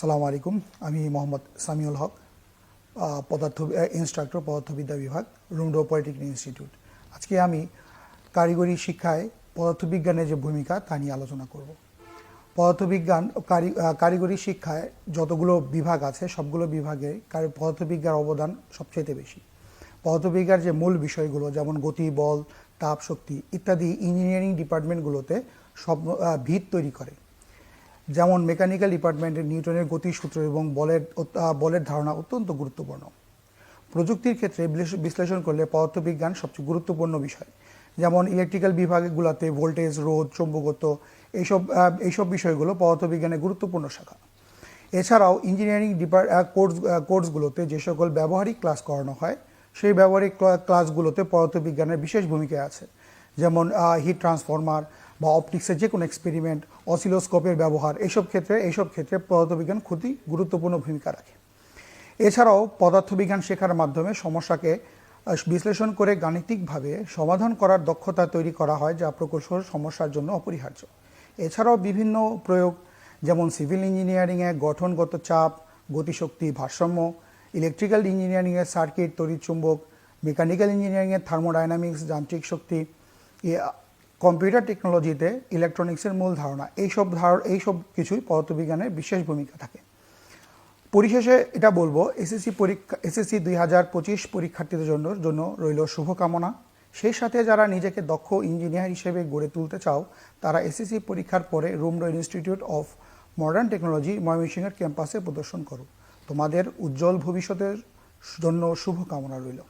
সালাম আলাইকুম। আমি মোহাম্মদ সামিউল হক পদার্থ ইনস্ট্রাক্টর পদার্থবিদ্যা বিভাগ, রুমডো পলিটেকনিক ইনস্টিটিউট। আজকে আমি কারিগরি শিক্ষায় পদার্থবিজ্ঞানের যে ভূমিকা তা নিয়ে আলোচনা করব। পদার্থবিজ্ঞান, কারি- কারিগরি শিক্ষায় যতগুলো বিভাগ আছে, সবগুলো বিভাগে পদার্থবিজ্ঞার অবদান সবচেয়ে বেশি। পদার্থবিজ্ঞার যে মূল বিষয়গুলো, যেমন গতি, বল, তাপ, শক্তি ইত্যাদি ইঞ্জিনিয়ারিং ডিপার্টমেন্টগুলোতে সব ভিত তৈরি করে। যেমন মেকানিক্যাল ডিপার্টমেন্টের নিউটনের গতিসূত্র এবং বলের বলের ধারণা অত্যন্ত গুরুত্বপূর্ণ। প্রযুক্তির ক্ষেত্রে বিশ্লেষণ করলে পদার্থবিজ্ঞান সবচেয়ে গুরুত্বপূর্ণ বিষয়। যেমন ইলেকট্রিক্যাল বিভাগগুলোতে ভোল্টেজ রোধ, চৌম্বকত্ব এইসব এইসব বিষয়গুলো পদার্থবিজ্ঞানের গুরুত্বপূর্ণ শাখা। এছাড়াও ইঞ্জিনিয়ারিং ডিপার কোর্স কোর্সগুলোতে যে সকল ব্যবহারিক ক্লাস করানো হয়, সেই ব্যবহারিক ক্লাসগুলোতে পদার্থবিজ্ঞানের বিশেষ ভূমিকা আছে। যেমন হিট ট্রান্সফরমার বা অপটিক্সের যে কোনো এক্সপেরিমেন্ট অসিলোস্কোপের ব্যবহার এইসব ক্ষেত্রে এইসব ক্ষেত্রে পদার্থবিজ্ঞান খুবই গুরুত্বপূর্ণ ভূমিকা রাখে। এছাড়াও পদার্থবিজ্ঞান শেখার মাধ্যমে সমস্যাকে বিশ্লেষণ করে গাণিতিকভাবে সমাধান করার দক্ষতা তৈরি করা হয় যা প্রকৌশল সমস্যার জন্য অপরিহার্য। এছাড়াও বিভিন্ন প্রয়োগ, যেমন সিভিল ইঞ্জিনিয়ারিংয়ে গঠনগত চাপ, গতিশক্তি ভারসাম্য ইলেকট্রিক্যাল ইঞ্জিনিয়ারিংয়ে সার্কিট তড়িৎ চুম্বক মেকানিক্যাল ইঞ্জিনিয়ারিংয়ে থার্মোডাইনামিক্স যান্ত্রিক শক্তি কম্পিউটার টেকনোলজিতে ইলেকট্রনিক্সের মূল ধারণা, এইসব ধার, এইসব কিছুই পদার্থবিজ্ঞানের বিশেষ ভূমিকা থাকে। পরিশেষে এটা বলব, এসএসসি পরীক্ষা, এসএসসি দুই হাজার পঁচিশ পরীক্ষার্থীদের জন্য জন্য রইল শুভকামনা। সেই সাথে যারা নিজেকে দক্ষ ইঞ্জিনিয়ার হিসেবে গড়ে তুলতে চাও, তারা এসএসসি পরীক্ষার পরে Rumdo institute of modern technology ময়মনসিংহের ক্যাম্পাসে প্রদর্শন করো। তোমাদের উজ্জ্বল ভবিষ্যতের জন্য শুভকামনা রইল।